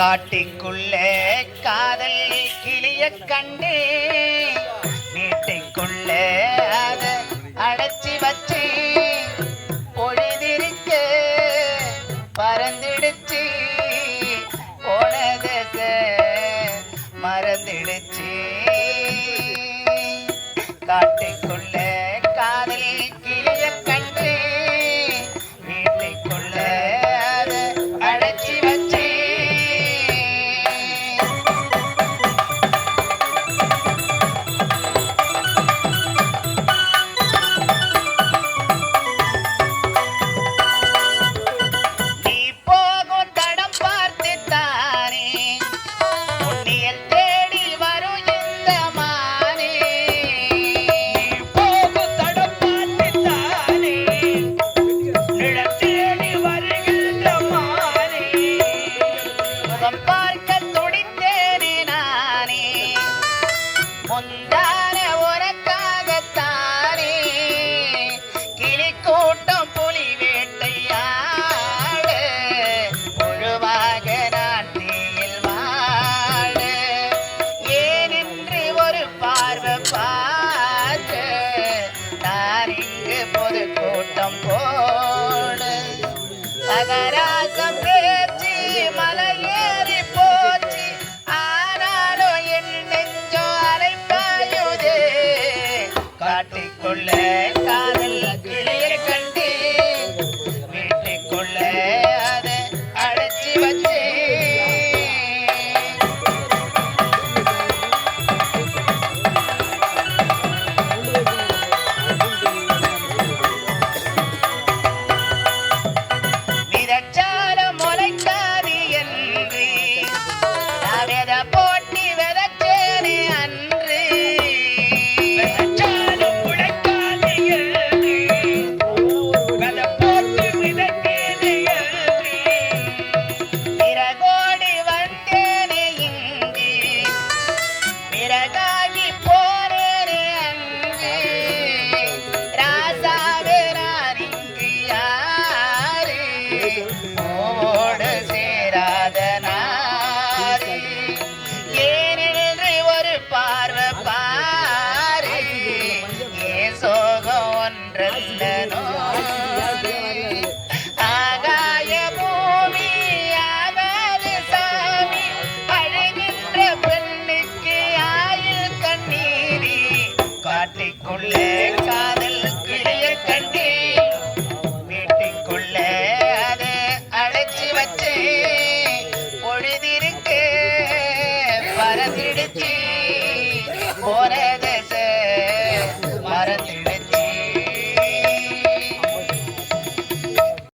காட்டிக்குள்ளே காதல் கிளிய கண்டே நீட்டிக்குள்ளே அத அடைச்சி வச்சு பொழுதிருக்க பறந்துடுச்சு. முந்தான உனக்காகத்தானே. கிளி கூட்டம் புலி வேட்டையாடு. புழுவாக நாட்டியில் வாழ. ஏனென்று ஒரு பார்வை பார்த்து நான் இங்கு போடு. மகராசம் காட்டிக்கொள்ள சோகம் ஆகாய பூமி ஆகாது சாமி. அழுகின்ற பெண்ணுக்கு ஆயுள் கண்ணீரி. காட்டிக்குள்ளே காதல் கிளிய கண்டி வீட்டுக்குள்ளே அதை அடைச்சி வச்சு. பொழுதிருக்கு